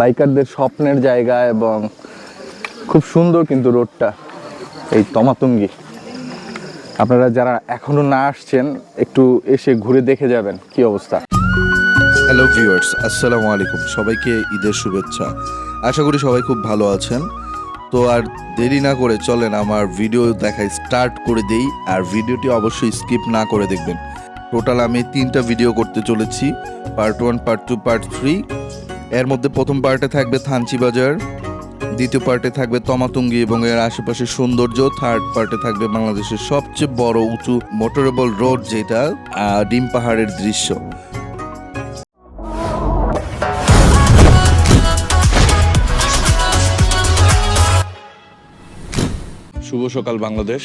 বাইকারদের স্বপ্নের জায়গা এবং খুব সুন্দর কিন্তু রোডটা, এই তমাতুঙ্গি। আপনারা যারা এখনও না আসছেন, একটু এসে ঘুরে দেখে যাবেন কি অবস্থা। হ্যালো ভিউয়ার্স আসসালামু আলাইকুম। সবাইকে ঈদের শুভেচ্ছা। আশা করি সবাই খুব ভালো আছেন। তো আর দেরি না করে চলেন আমার ভিডিও দেখাই স্টার্ট করে দেই, আর ভিডিওটি অবশ্যই স্কিপ না করে দেখবেন। টোটাল আমি তিনটা ভিডিও করতে চলেছি part one part two part three এর মধ্যে প্রথম পার্টে থাকবে থানচি বাজার, দ্বিতীয় পার্টে থাকবে তমাতুঙ্গি এবং এর আশেপাশের সৌন্দর্য থার্ড পার্টে থাকবে বাংলাদেশের সবচেয়ে বড় উঁচু মোটরেবল রোড যেটা ডিম পাহাড়ের দৃশ্য। শুভ সকাল বাংলাদেশ।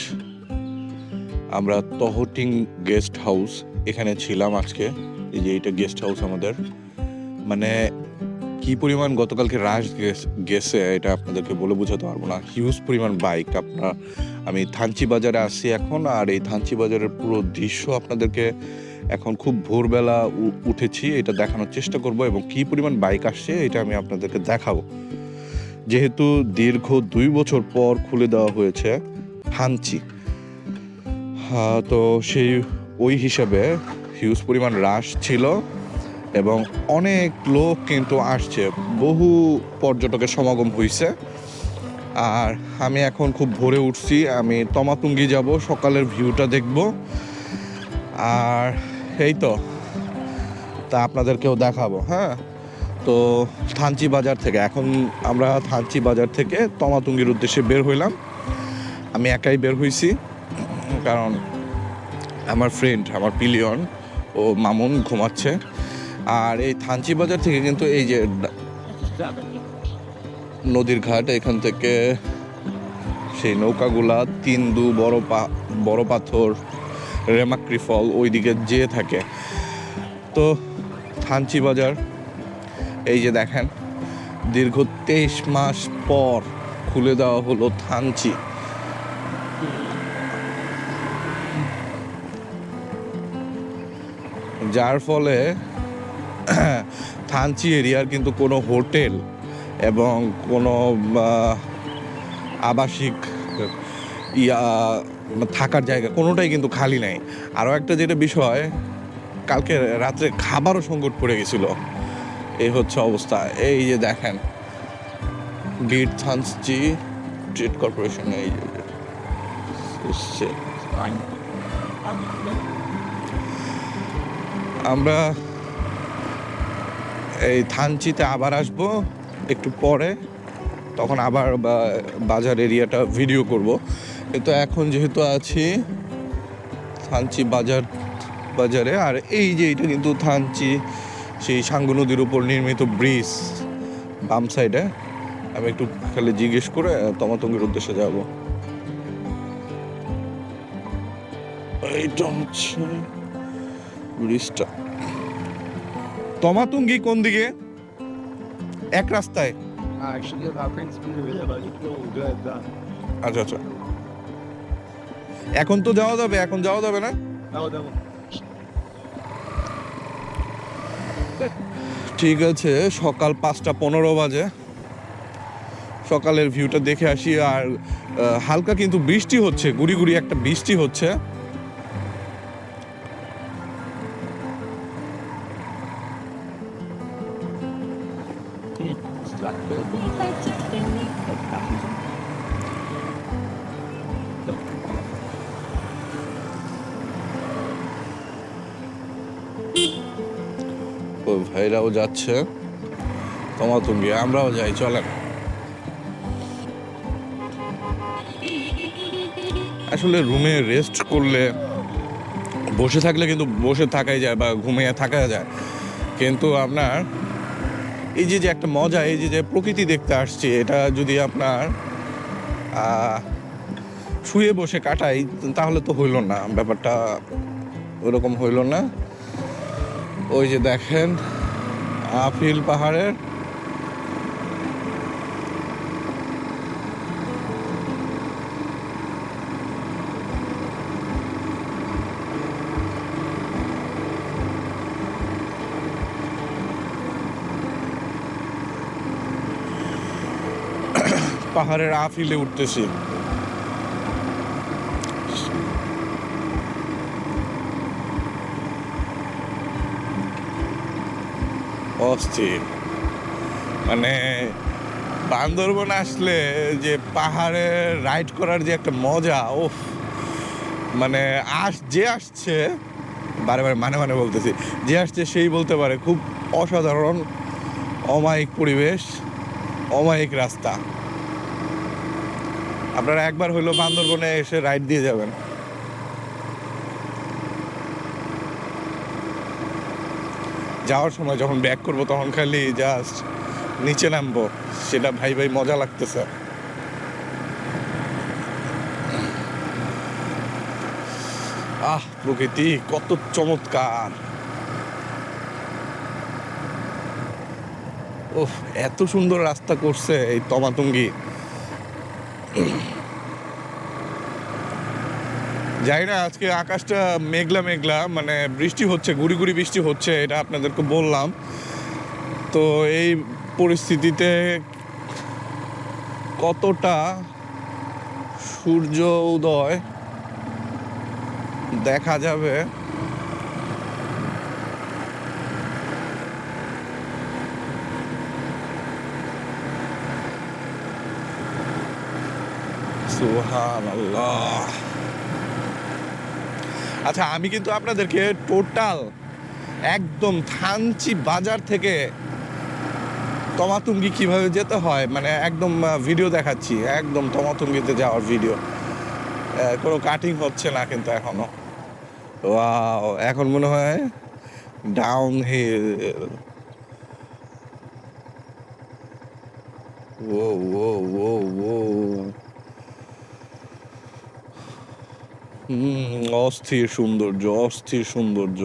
আমরা তহটিং গেস্ট হাউস এখানে ছিলাম আজকে। এই যে এইটা গেস্ট হাউস আমাদের। মানে কি পরিমাণ গতকালকে রাশ গেছে এটা আপনাদেরকে বলে বোঝাতে পারব না। হিউজ পরিমাণ বাইক আপনার আমি থানচি বাজারে আসছি এখন আর এই থানচি বাজারের পুরো দৃশ্য আপনাদেরকে এখন খুব ভোরবেলা উঠেছি এটা দেখানোর চেষ্টা করব এবং কি পরিমাণ বাইক আসছে এটা আমি আপনাদেরকে দেখাবো। যেহেতু দীর্ঘ দুই বছর পর খুলে দেওয়া হয়েছে থানচি। হ্যাঁ, তো সেই ওই হিসাবে হিউজ পরিমাণ রাশ ছিল। এবং অনেক লোক কিন্তু আসছে। বহু পর্যটকের সমাগম হয়েছে আর আমি এখন খুব ভোরে উঠছি। আমি তমাতুঙ্গি যাব, সকালের ভিউটা দেখব। আর এই তো, তা আপনাদেরকেও দেখাবো হ্যাঁ? তো থানচি বাজার থেকে, এখন আমরা থানচি বাজার থেকে তমাতুঙ্গির উদ্দেশ্যে বের হইলাম। আমি একাই বের হইছি, কারণ আমার ফ্রেন্ড আমার পিলিয়ন, ও মামুন ঘুমাচ্ছে। আর এই থানচি বাজার থেকে কিন্তু এই যে নদীর ঘাট, এখান থেকে সেই নৌকাগুলা, তিন্দু, বড় পা, বড় পাথর, রেমাক্রি ফল ওইদিকে যেয়ে থাকে। তো থানচি বাজার, এই যে দেখেন, দীর্ঘ তেইশ মাস পর খুলে দেওয়া হলো থানচি। যার ফলে থানচি এরিয়ার কিন্তু কোনো হোটেল এবং কোনো আবাসিক ইয়া থাকার জায়গা কোনোটাই কিন্তু খালি নাই আরও একটা যেটা বিষয় কালকে রাত্রে খাবারও সংকট পড়ে গেছিল এই হচ্ছে অবস্থা এই যে দেখেন গিট থানচি ট্রেড কর্পোরেশন এই আমরা এই থানচিতে আবার আসব, একটু পরে। তখন আবার বাজার এরিয়াটা ভিডিও করব। কিন্তু এখন যেহেতু আছি থানচি বাজার, বাজারে, আর এই যে এটা কিন্তু থানচি, সেই সাঙ্গু নদীর উপর নির্মিত ব্রিজ, বাম সাইডে আমি একটু খালি জিজ্ঞেস করে তমাতঙ্গের উদ্দেশ্যে যাব। এইটা হচ্ছে ব্রিজটা। তমাতুঙ্গি কোন দিকে? এক রাস্তায়। done. আচ্ছা আচ্ছা। এখন তো যাওয়া যাবে এখন যাওয়া যাবে না. ঠিক আছে সকাল পাঁচটা পনেরো বাজে। সকালের ভিউটা দেখে আসি আর হালকা কিন্তু বৃষ্টি হচ্ছে গুড়ি গুড়ি একটা বৃষ্টি হচ্ছে। ভাইরাও যাচ্ছে, তোমার তুমি, আমরাও যাই, চলেন। আসলে রুমে রেস্ট করলে, বসে থাকলে কিন্তু বসে থাকাই যায় বা ঘুমিয়ে থাকা যায়। কিন্তু আপনার, এই যে যে একটা মজা, এই যে যে প্রকৃতি দেখতে আসছে, এটা যদি আপনার শুয়ে বসে কাটাই, তাহলে তো হইল না, ব্যাপারটা ওরকম হইল না। ওই যে দেখেন আফিল পাহাড়ের। পাহাড়ের আফিলে উঠতেছি। অস্থির। মানে বান্দরবন আসলে যে পাহাড়ে রাইড করার যে একটা মজা ও মানে আস, যে আসছে, বারে বারে মানে মানে বলতেছি, যে আসছে সেই বলতে পারে খুব অসাধারণ, অমায়িক পরিবেশ, অমায়িক রাস্তা। আপনারা একবার হইল বান্দরবনে এসে রাইড দিয়ে যাবেন। যাওয়ার সময় যখন ব্যাক করব, তখন খালি জাস্ট নিচে নামবো। সেটা ভাই ভাই মজা লাগতেছে। আহ, প্রকৃতি, কত চমৎকার। ওহ এত সুন্দর রাস্তা করছে এই তমাতুঙ্গি। যাই না, আজকে আকাশটা মেঘলা মেঘলা মানে বৃষ্টি হচ্ছে, গুড়ি গুড়ি বৃষ্টি হচ্ছে, এটা আপনাদেরকে বললাম। তো এই পরিস্থিতিতে কতটা সূর্য উদয় দেখা যাবে? সুহান আল্লাহ আচ্ছা আমি কিন্তু আপনাদেরকে টোটাল একদম থানচি বাজার থেকে তমাতুঙ্গি কীভাবে যেতে হয় মানে একদম ভিডিও দেখাচ্ছি, একদম তমাতুঙ্গিতে যাওয়ার ভিডিও কোনো কাটিং হচ্ছে না কিন্তু এখনও। ওয়াও এখন মনে হয় ডাউন হিল ও ও ও ও হুম, অস্থির সৌন্দর্য অস্থির সৌন্দর্য।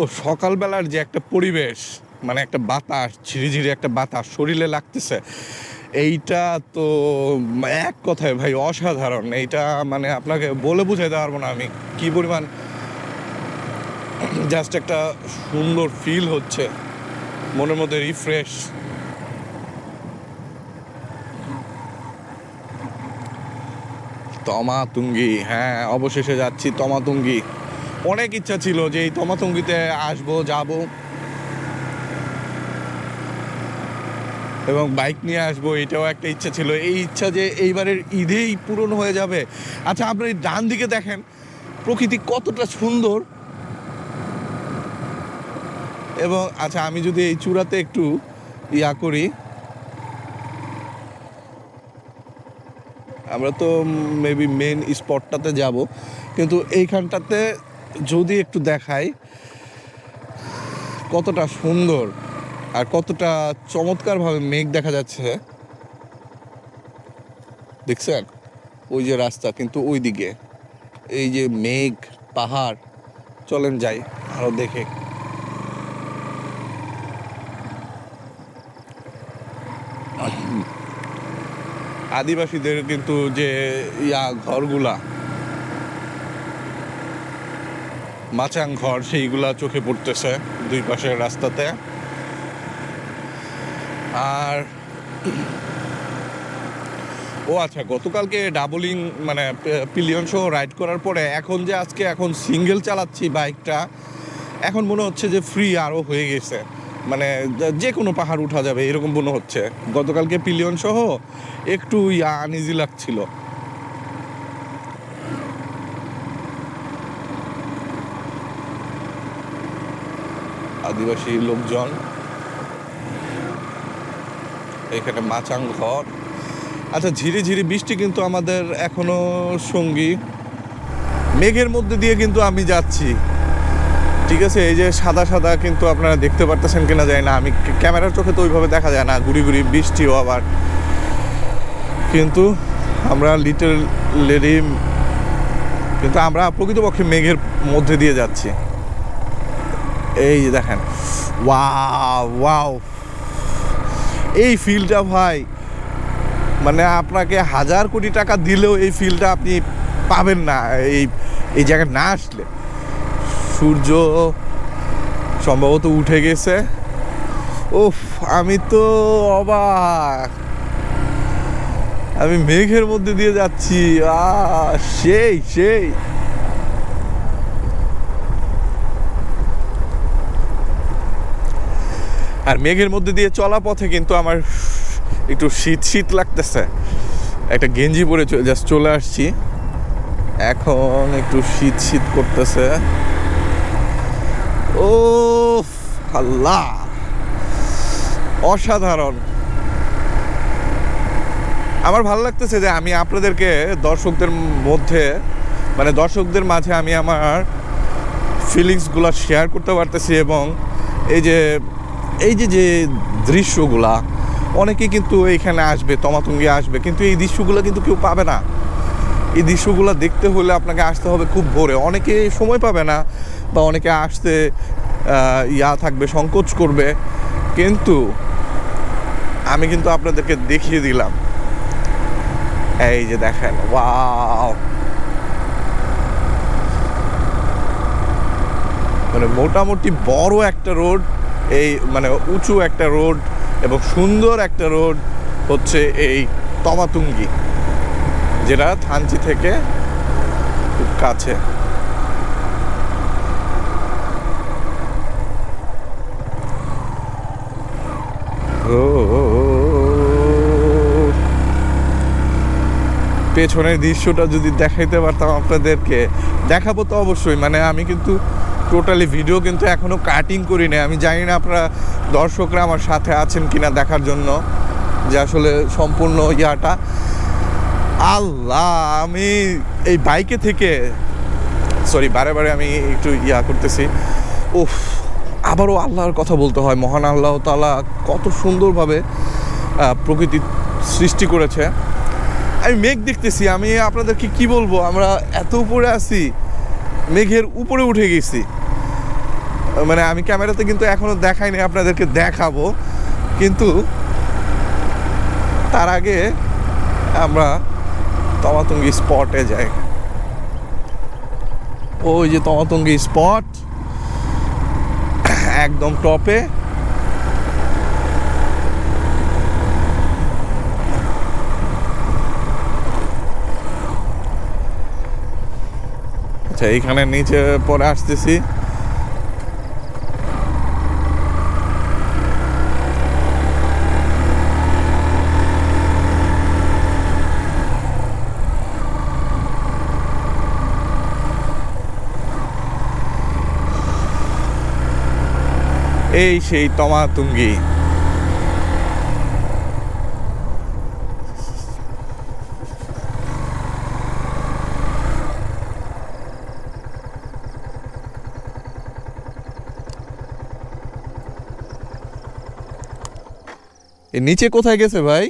ও, সকালবেলার যে একটা পরিবেশ মানে একটা বাতাস, ঝিরিঝিরি একটা বাতাস শরীরে লাগতেছে, এইটা তো এক কথায় ভাই অসাধারণ। এইটা মানে আপনাকে বলে বুঝাইতে পারব না আমি। কি পরিমাণ জাস্ট একটা সুন্দর ফিল হচ্ছে। মনের মধ্যে রিফ্রেশ তমাতুঙ্গি হ্যাঁ অবশেষে যাচ্ছি তমাতুঙ্গি। অনেক ইচ্ছা ছিল যে এই তমাতুঙ্গিতে আসব, যাব। এবং বাইক নিয়ে আসব, এটাও একটা ইচ্ছা ছিল। এই ইচ্ছা যে এইবারের ঈদেই পূরণ হয়ে যাবে। আচ্ছা আপনি ডান দিকে দেখেন, প্রকৃতি কতটা সুন্দর। এবং আচ্ছা আমি যদি এই চূড়াতে একটু ইয়া করি। আমরা তো মেবি মেন স্পটটাতে যাব, কিন্তু এইখানটাতে যদি একটু দেখাই, কতটা সুন্দর আর কতটা চমৎকারভাবে মেঘ দেখা যাচ্ছে। দেখছেন? ওই যে রাস্তা, কিন্তু ওই দিকে এই যে মেঘ, পাহাড়, চলেন যাই, আরও দেখে। আদিবাসীদের কিন্তু যে ইয়া ঘরগুলা, মাচাং ঘর, সেইগুলা চোখে পড়তেছে দুই পাশের রাস্তাতে। আর ও আচ্ছা গতকালকে ডাবলিং মানে পিলিয়ন সহ রাইড করার পরে এখন যে আজকে এখন সিঙ্গেল চালাচ্ছি বাইকটা, এখন মনে হচ্ছে যে ফ্রি আরও হয়ে গেছে। মানে যে- কোনো পাহাড় উঠা যাবে, এরকম মনে হচ্ছে। গতকালকে পিলিয়ন সহ একটু আনইজি লাগছিল। আদিবাসী লোকজন, এখানে মাচাং ঘর। আচ্ছা ঝিরি ঝিরি বৃষ্টি কিন্তু আমাদের এখনও সঙ্গী। মেঘের মধ্যে দিয়ে কিন্তু আমি যাচ্ছি। ঠিক আছে, এই যে সাদা সাদা কিন্তু আপনারা দেখতে পারতেছেন কিনা যায় না। আমি ক্যামেরার চোখে তো ওইভাবে দেখা যায় না, গুড়ি গুড়ি বৃষ্টিও আবার। কিন্তু আমরা লিটল লেডি কিন্তু আমরা প্রকৃতপক্ষে মেঘের মধ্যে দিয়ে যাচ্ছি। এই যে দেখেন, ওয়াও ওয়াও। এই ফিলটা ভাই মানে আপনাকে হাজার কোটি টাকা দিলেও এই ফিলটা আপনি পাবেন না। এই এই জায়গায় না আসলে। সূর্য সম্ভবত উঠে গেছে। উফ, আমি তো অবাক। আমি মেঘের মধ্যে দিয়ে যাচ্ছি। আ সেই সেই। আর মেঘের মধ্যে দিয়ে চলা পথে কিন্তু আমার একটু শীত শীত লাগতেছে। একটা গেঞ্জি পরে জাস্ট চলে আসছি। এখন একটু শীত শীত করতেছে। ও আল্লাহ। অসাধারণ। আমার ভালো লাগতেছে যে আমি আপনাদেরকে দর্শকদের মধ্যে মানে দর্শকদের মাঝে আমি আমার ফিলিংসগুলো শেয়ার করতে পারতেছি এবং এই যে এই যে যে দৃশ্যগুলা অনেকে কিন্তু এইখানে আসবে, তমাতুঙ্গি আসবে, কিন্তু এই দৃশ্যগুলো কিন্তু কেউ পাবে না। এই দৃশ্যগুলো দেখতে হলে আপনাকে আসতে হবে খুব ভোরে। অনেকে সময় পাবে না বা অনেকে আসতে ইয়া থাকবে, সংকোচ করবে। কিন্তু আমি কিন্তু আপনাদেরকে দেখিয়ে দিলাম। এই যে দেখেন, ওয়াও! মানে মোটামুটি বড় একটা রোড, এই মানে উঁচু একটা রোড এবং সুন্দর একটা রোড হচ্ছে এই তমাতুঙ্গি। যেটা থানচি থেকে খুব কাছে। পেছনের দৃশ্যটা যদি দেখাইতে পারতাম আপনাদেরকে, দেখাবো তো অবশ্যই। মানে আমি কিন্তু টোটালি ভিডিও কিন্তু এখনও কাটিং করি না আমি জানি না আপনারা দর্শকরা আমার সাথে আছেন কিনা দেখার জন্য যে আসলে সম্পূর্ণ ইয়াটা। আল্লাহ, আমি এই বাইকে থেকে সরি বারে বারে আমি একটু ইয়া করতেছি। উফ, আবারও আল্লাহর কথা বলতে হয়। মহান আল্লাহ তাআলা কত সুন্দরভাবে প্রকৃতি সৃষ্টি করেছে। আমি মেঘ দেখতেছি, আমি আপনাদেরকে কি বলব? আমরা এত উপরে আছি, মেঘের উপরে উঠে গেছি। মানে আমি ক্যামেরাতে কিন্তু এখনও দেখাইনি, আপনাদেরকে দেখাবো। কিন্তু, তার আগে আমরা তমাতঙ্গি স্পটে যাই ওই যে তমাতঙ্গি স্পট একদম টপে আচ্ছা এইখানে নিচে পরে আসতেছি। এই সেই তমাতুঙ্গি। এ নিচে কোথায় গেছে ভাই?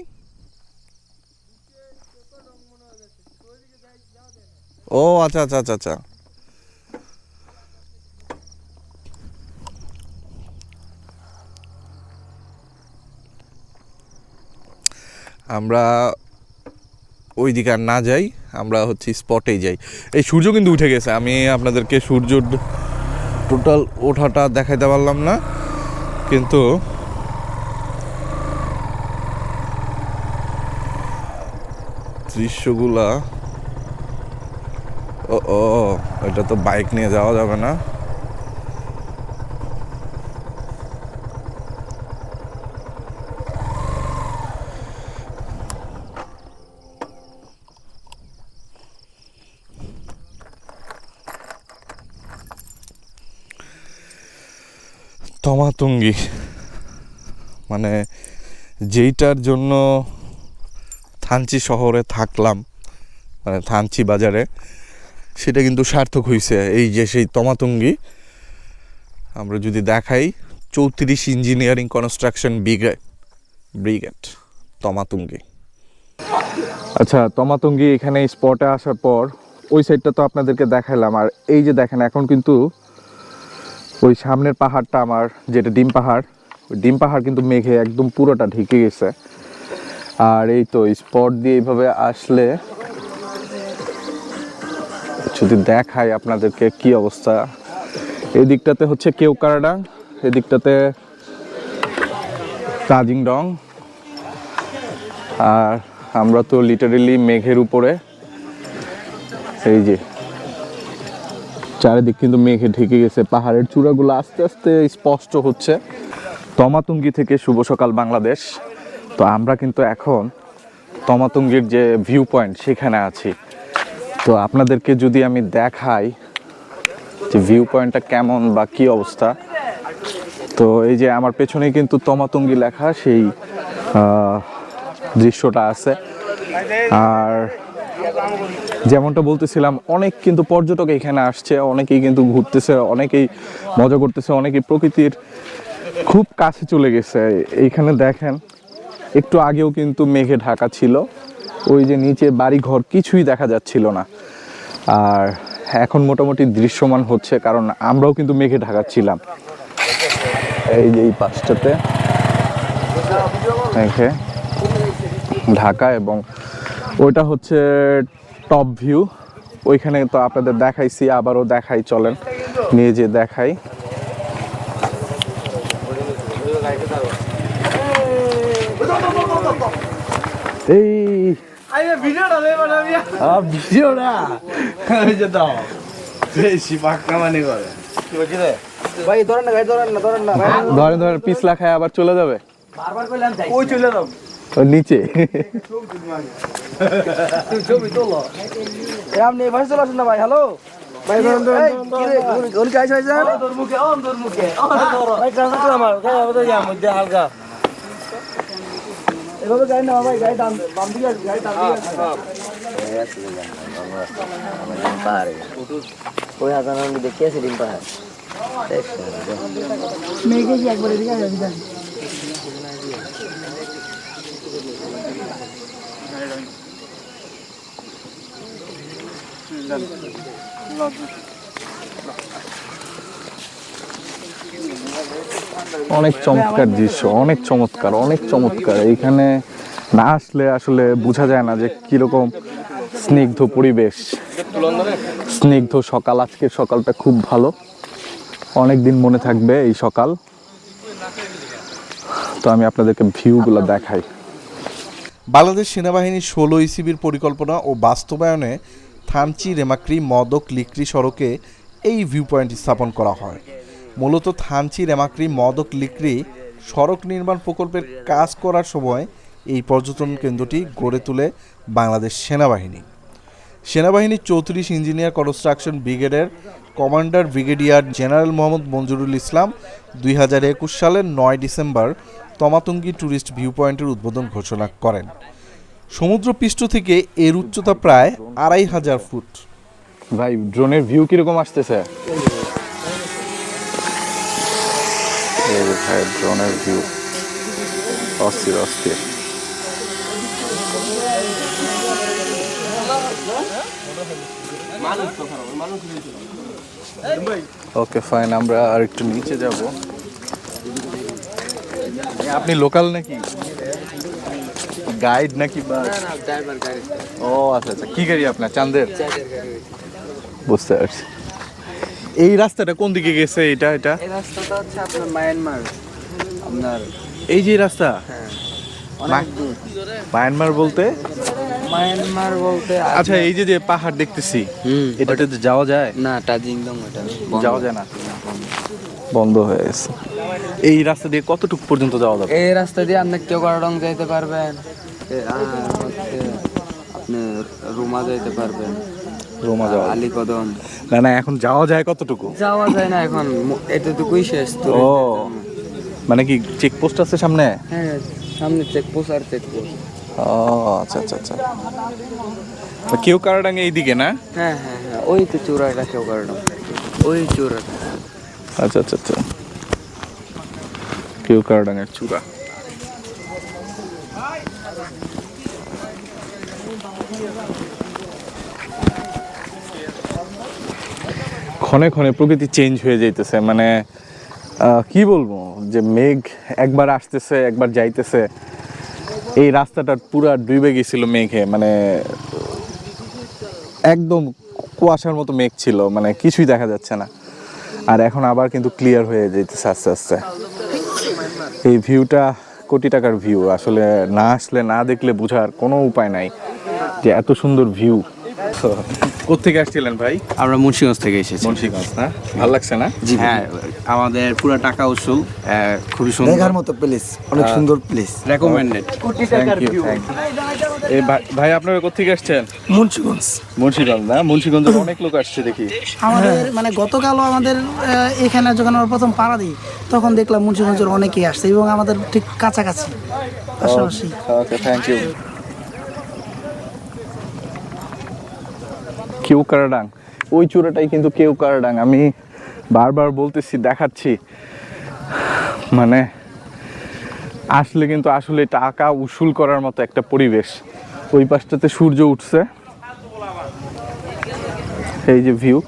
ও আচ্ছা আচ্ছা আচ্ছা আচ্ছা। আমরা ওই দিকে আর না যাই, আমরা হচ্ছে স্পটেই যাই। এই সূর্য কিন্তু উঠে গেছে, আমি আপনাদেরকে সূর্য টোটাল ওঠাটা দেখাইতে পারলাম না, কিন্তু দৃশ্যগুলা ও ও, এটা তো বাইক নিয়ে যাওয়া যাবে না। তমাতুঙ্গি মানে যেইটার জন্য থানচি শহরে থাকলাম মানে থানচি বাজারে, সেটা কিন্তু সার্থক হয়েছে এই যে সেই তমাতুঙ্গি, আমরা যদি দেখাই, চৌত্রিশ engineering construction brigade brigade, Tamatungi. আচ্ছা তমাতঙ্গি এখানে স্পটে আসার পর, ওই সাইডটা তো আপনাদেরকে দেখালাম আর এই যে দেখেন, এখন কিন্তু ওই সামনের পাহাড়টা আমার, যেটা ডিম পাহাড়, ওই ডিম পাহাড় কিন্তু মেঘে একদম পুরোটা ঢেকে গেছে। আর এই তো স্পট দিয়ে এইভাবে আসলে যদি দেখাই আপনাদেরকে কি অবস্থা। এই দিকটাতে হচ্ছে কেউকারাডাং, এদিকটাতে তাজিংডং আর আমরা তো লিটারেলি মেঘের উপরে, এই যে চারিদিক কিন্তু মেঘে ঢেকে গেছে, পাহাড়ের চূড়াগুলো আস্তে আস্তে স্পষ্ট হচ্ছে। তমাতুঙ্গি থেকে শুভ সকাল বাংলাদেশ। তো আমরা কিন্তু এখন তমাতুঙ্গির যে ভিউ পয়েন্ট সেখানে আছি। তো আপনাদেরকে যদি আমি দেখাই যে ভিউ পয়েন্টটা কেমন বা কি অবস্থা, তো এই যে আমার পেছনে কিন্তু তমাতুঙ্গি লেখা, সেই দৃশ্যটা আছে। আর যেমনটা বলতেছিলাম, অনেক কিন্তু পর্যটক এখানে আসছে, অনেকেই কিন্তু ঘুরতেছে, অনেকেই মজা করতেছে, অনেকেই প্রকৃতির খুব কাছে চলে গেছে। এইখানে দেখেন, একটু আগেও কিন্তু মেঘে ঢাকা ছিল, ওই যে নিচে বাড়ি ঘর কিছুই দেখা যাচ্ছিল না। আর এখন মোটামুটি দৃশ্যমান হচ্ছে, কারণ আমরাও কিন্তু মেঘে ঢাকা ছিলাম। এই যে এই পাশটাতে ঢাকা এবং ওইটা হচ্ছে টপ ভিউ ওইখানে তো আপনাদের দেখাইছি আবারও দেখাই চলেন। নিয়ে যে দেখাই। এই। ভিডিওটা দাও। বেশি পাক্কা মানে করে ভাই ধরেন না ভাই ধরেন না ধরেন না। ধরেন ধরেন পিছলা খায় আবার চলে যাবে। বারবার কইলাম ওই চলে দাও ওর নিচে। ছবি তোলো আপনি ভাই চলে আসুন না ভাই হ্যালো? এভাবে গাড়ি না ভাই গাড়ি দাম বাম দিকে গাড়ি দাম দিকে আছে। পাহাড়ে ওই হাজার দেখে আছে ডিম পাহাড় মেঘে একবার এদিকে আছে, এদিকে আছে। অনেক চমৎকার দৃশ্য, অনেক চমৎকার অনেক চমৎকার। এইখানে না আসলে আসলে বোঝা যায় না যে কীরকম স্নিগ্ধ পরিবেশ। স্নিগ্ধ সকাল, আজকের সকালটা খুব ভালো। অনেক দিন মনে থাকবে এই সকাল। তো আমি আপনাদেরকে ভিউগুলো দেখাই। বাংলাদেশ সেনাবাহিনীর ষোলো ইসিবির পরিকল্পনা ও বাস্তবায়নে থানচি, রেমাক্রি, মদক লিক্রি সড়কে এই ভিউ পয়েন্ট স্থাপন করা হয়। মূলত থানচি, রেমাক্রি, মদক লিক্রি সড়ক নির্মাণ প্রকল্পের কাজ করার সময় এই পর্যটন কেন্দ্রটি গড়ে তোলে বাংলাদেশ সেনাবাহিনী। সেনাবাহিনীর চৌত্রিশ ইঞ্জিনিয়ার কনস্ট্রাকশন ব্রিগেডের commander brigadier general Mohammad Manjurul Islam দুই হাজার একুশ সালের নয় ডিসেম্বর তমাতুঙ্গি ট্যুরিস্ট ভিউ পয়েন্টের উদ্বোধন ঘোষণা করেন। সমুদ্রপৃষ্ঠ থেকে এর উচ্চতা প্রায় আড়াই হাজার ফুট। ভাই, ড্রোনের ভিউ কীরকম আসতেছে? ড্রোনের ভিউ। অস্থির অস্থির। ওকে ফাইন আমরা আর একটু নিচে যাব। আপনি লোকাল নাকি? গাইড নাকি বা ও আচ্ছা আচ্ছা কি গাড়ি আপনার? চান্দের বুঝতে পারছি। এই রাস্তাটা কোন দিকে গেছে এটা এটা? এই রাস্তাটা হচ্ছে আপনার মায়ানমার আপনার এই যে রাস্তা? মায়ানমার বলতে? মায়ানমার বলতে আচ্ছা এই যে যে পাহাড় দেখতেছি হুম। এটাতে যাওয়া যায়? না টাজিংদম এটা বন্ধ। যাওয়া যায় না? বন্ধ হয়ে গেছে। এই রাস্তা দিয়ে কতটুকু পর্যন্ত যাওয়া যাবে? এই রাস্তা দিয়ে আপনি কেউ কেওগাড়ং যাইতে পারবেন। আপনি রুমা যাইতে পারবেন। রোমা যাওয়া আলিকদম। না না এখন যাওয়া যায় কতটুকু? যাওয়া যায় না এখন এতটুকুই শেষ তো। ও মানে কি চেকপোস্ট আছে সামনে? হ্যাঁ সামনে চেকপোস্ট আর চেকপোস্ট ও আচ্ছা আচ্ছা আচ্ছা। কেউ কারাডাঙ্গে এইদিকে না? হ্যাঁ হ্যাঁ হ্যাঁ ওই তো চূড়াটা কেওগাড়ং ওই চূড়াটা আচ্ছা আচ্ছা আচ্ছা। কেউ কারাডাঙ্গের চূড়া ক্ষণে ক্ষণে প্রকৃতি চেঞ্জ হয়ে যাইতেছে মানে আহ, কি বলব? যে মেঘ একবার আসতেছে একবার যাইতেছে। এই রাস্তাটা পুরা ডুবে গেছিল মেঘে মানে একদম কুয়াশার মতো মেঘ ছিল মানে কিছুই দেখা যাচ্ছে না। আর এখন আবার কিন্তু ক্লিয়ার হয়ে যেতেছে আস্তে আস্তে। এই ভিউটা কোটি টাকার ভিউ আসলে না আসলে না দেখলে বোঝার কোনো উপায় নাই যে এত সুন্দর ভিউ কোথেকে আসছিলেন ভাই? আমরা মুন্সিগঞ্জ থেকে এসেছি। মুন্সিগঞ্জ না? ভালো লাগছে না? হ্যাঁ আমাদের পুরো টাকা উসুল আহ, খুবই সুন্দর। দেখার মতো প্লেস অনেক সুন্দর place recommended you thank you এই ভাই- ভাই আপনারা কোথেকে আসছেন? মুন্সিগঞ্জ। মুন্সিগঞ্জ না? মুন্সিগঞ্জের অনেক লোক আসছে দেখি। আমাদের মানে গতকালও আমাদের এখানে যখন আমরা প্রথম পাড়া দিই তখন দেখলাম মুন্সিগঞ্জের অনেকেই আসছে এবং আমাদের ঠিক কাছাকাছি পাশাপাশি। ওকে থ্যাংক ইউ কেউ কারাডাং। ওই চূড়াটাই কিন্তু কেউ কারাডাং। আমি বারবার বলতেছি, দেখাচ্ছি। মানে আসলে কিন্তু আসলে টাকা উসুল করার মতো একটা পরিবেশ। ওই পাশটাতে সূর্য উঠছে। এই যে ভিউ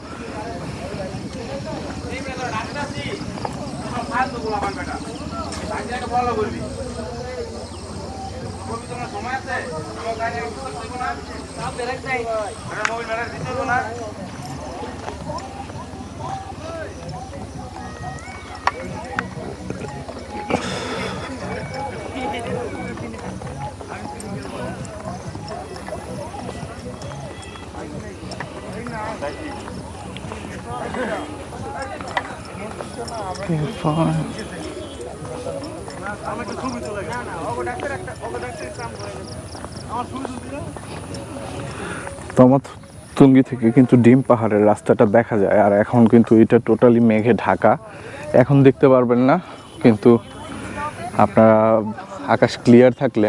আমাকে খুবই চলে গেছে না না ওগো ডাক্তার একটা ওগো ডাক্তার কাম করে। তমাত তুঙ্গি থেকে কিন্তু ডিম পাহাড়ের রাস্তাটা দেখা যায়। আর এখন কিন্তু এটা টোটালি মেঘে ঢাকা। এখন দেখতে পারবেন না, কিন্তু আপনারা আকাশ ক্লিয়ার থাকলে।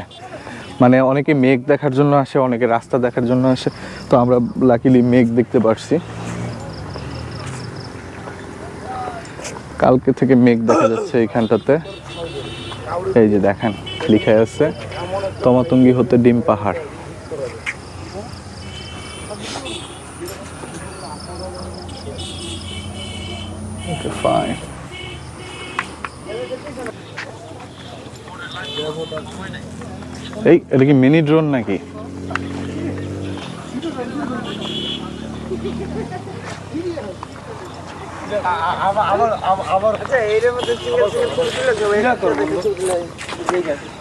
মানে অনেকে মেঘ দেখার জন্য আসে, অনেকে রাস্তা দেখার জন্য আসে। তো আমরা লাকিলি মেঘ দেখতে পারছি। কালকে থেকে মেঘ দেখা যাচ্ছে এইখানটাতে। এই যে দেখেন, লিখে আছে। তমাতুঙ্গি হতে ডিম পাহাড় Okay, fine. এই এটা কি মিনি ড্রোন নাকি এই যে ভাই ভাই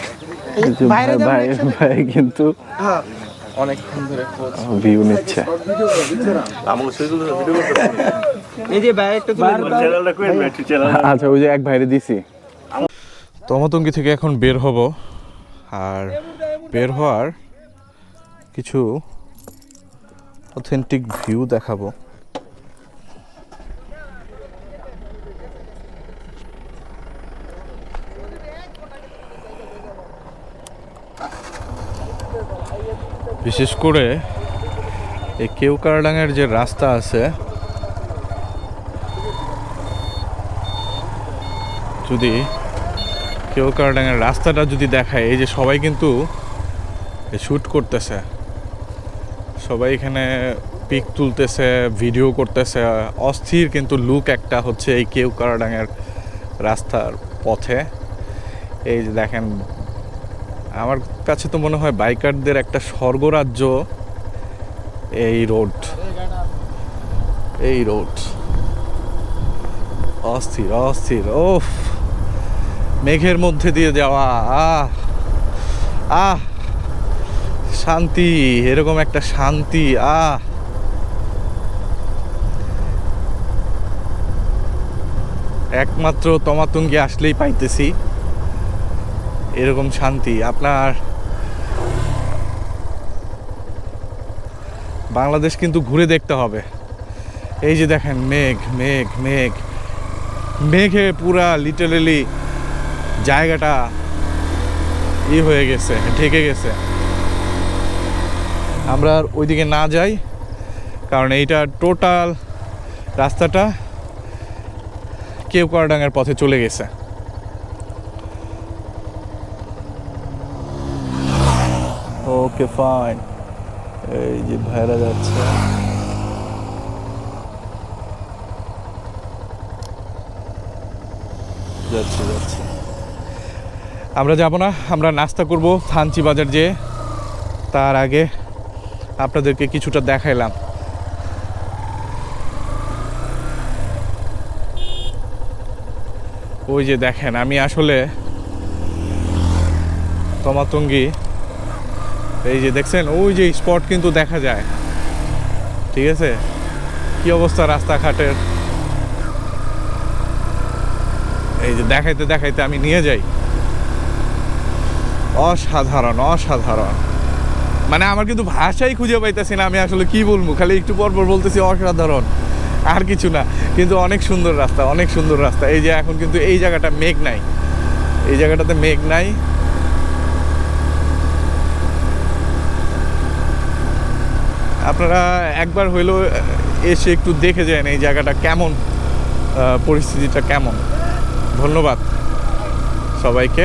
ভাই কিন্তু অনেকক্ষণ ধরে ভিউ নিচ্ছে। এই যে আচ্ছা ওই যে এক ভাইরে দিছি। তমতঙ্গি থেকে এখন বের হব আর বের হওয়ার কিছু অথেন্টিক ভিউ দেখাবো। বিশেষ করে এই কেউকারডাঙ্গের যে রাস্তা আছে, যদি কেউ কারডাঙ্গের রাস্তাটা যদি দেখায়, এই যে সবাই কিন্তু শ্যুট করতেছে। সবাই এখানে পিক তুলতেছে, ভিডিও করতেছে। অস্থির কিন্তু লুক একটা হচ্ছে এই কেউ কারডাঙ্গের রাস্তার পথে। এই যে দেখেন আমার কাছে তো মনে হয় বাইকারদের একটা স্বর্গরাজ্য এই রোড। এই রোড। অস্থির অস্থির ওফ মেঘের মধ্যে দিয়ে যাওয়া, আহ। আহ। শান্তি, এরকম একটা শান্তি, আহ। একমাত্র তমাতুঙ্গি আসলেই পাইতেছি। এরকম শান্তি, আপনার বাংলাদেশ কিন্তু ঘুরে দেখতে হবে। এই যে দেখেন, মেঘ মেঘ মেঘ। মেঘে পুরা লিটারেলি জায়গাটা ই হয়ে গেছে, ঢেকে গেছে। আমরা আর ওইদিকে না যাই, কারণ এইটা টোটাল রাস্তাটা কেউ করাডাঙ্গার পথে চলে গেছে। ওকে ফাইন এই যে ভাইরা যাচ্ছে। যাচ্ছে যাচ্ছে। আমরা যাব না, আমরা নাস্তা করব থানচি বাজার যেয়ে। তার আগে আপনাদেরকে কিছুটা দেখাইলাম। ওই যে দেখেন, আমি আসলে তমাতঙ্গি এই যে দেখছেন, ওই যে স্পট কিন্তু দেখা যায়। ঠিক আছে? কি অবস্থা রাস্তাঘাটের? এই যে দেখাইতে দেখাইতে আমি নিয়ে যাই। অসাধারণ অসাধারণ। মানে আমার কিন্তু ভাষাই খুঁজে পাইতেছি না, আমি আসলে কি বলব? খালি একটু পর পর বলতেছি অসাধারণ। আর কিছু না, কিন্তু অনেক সুন্দর রাস্তা, অনেক সুন্দর রাস্তা। এই যে এখন কিন্তু এই জায়গাটা মেঘ নাই। এই জায়গাটাতে মেঘ নাই। আপনারা একবার হইলেও এসে একটু দেখে যান এই জায়গাটা কেমন পরিস্থিতিটা কেমন। ধন্যবাদ সবাইকে।